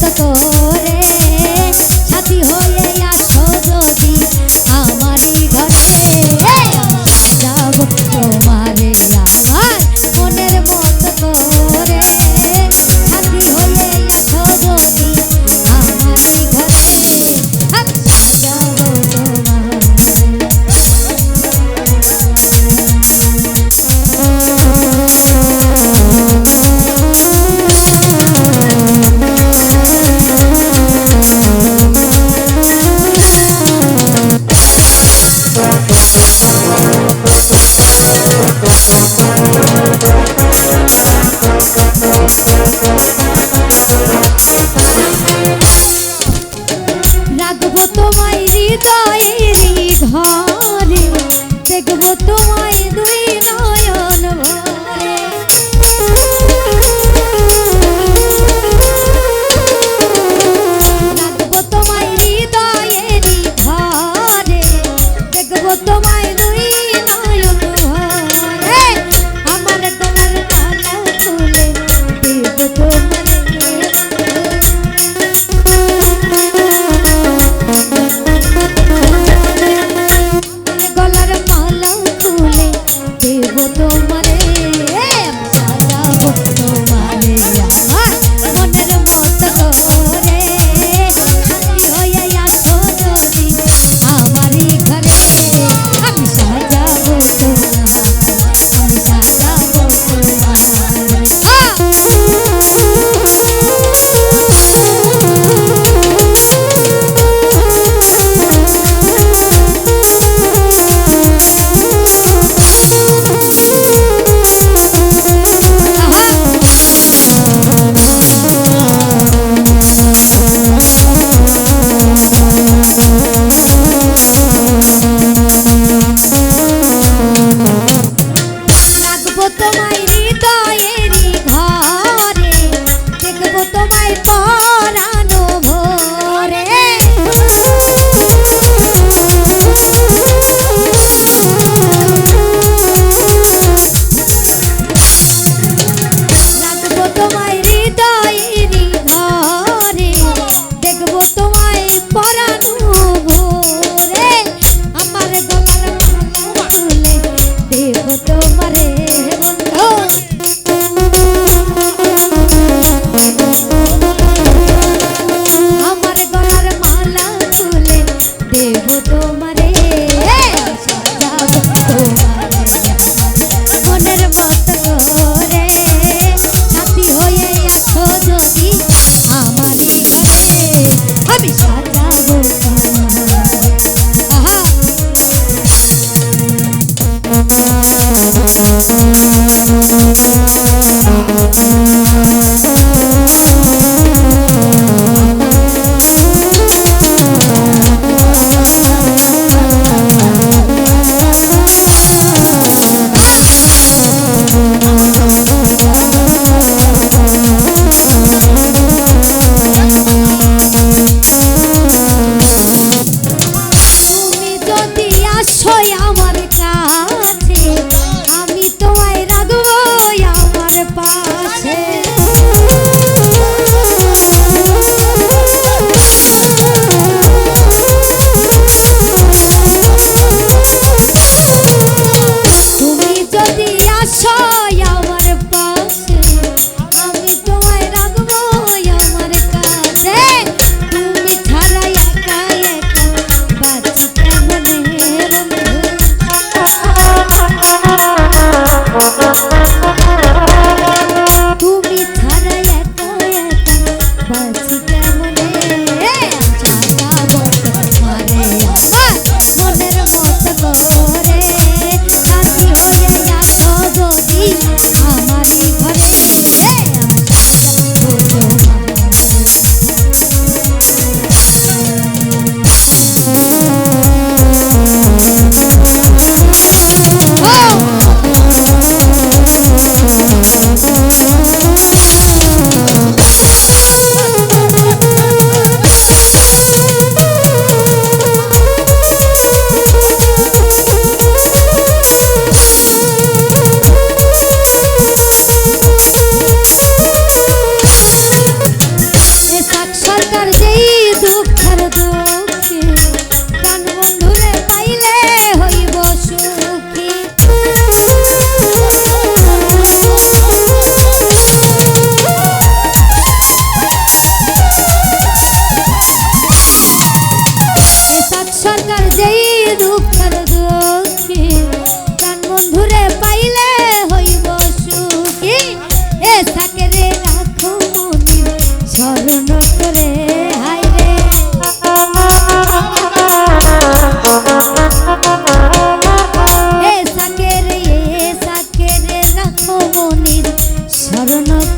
不过 রাখব তোমায় হৃদয়ের ধরে দেখব তোমায় দুই নয়ন ভরে। রাখব তোমায় হৃদয়ের ধরে দেখব তোমায় দুঃখ I don't know.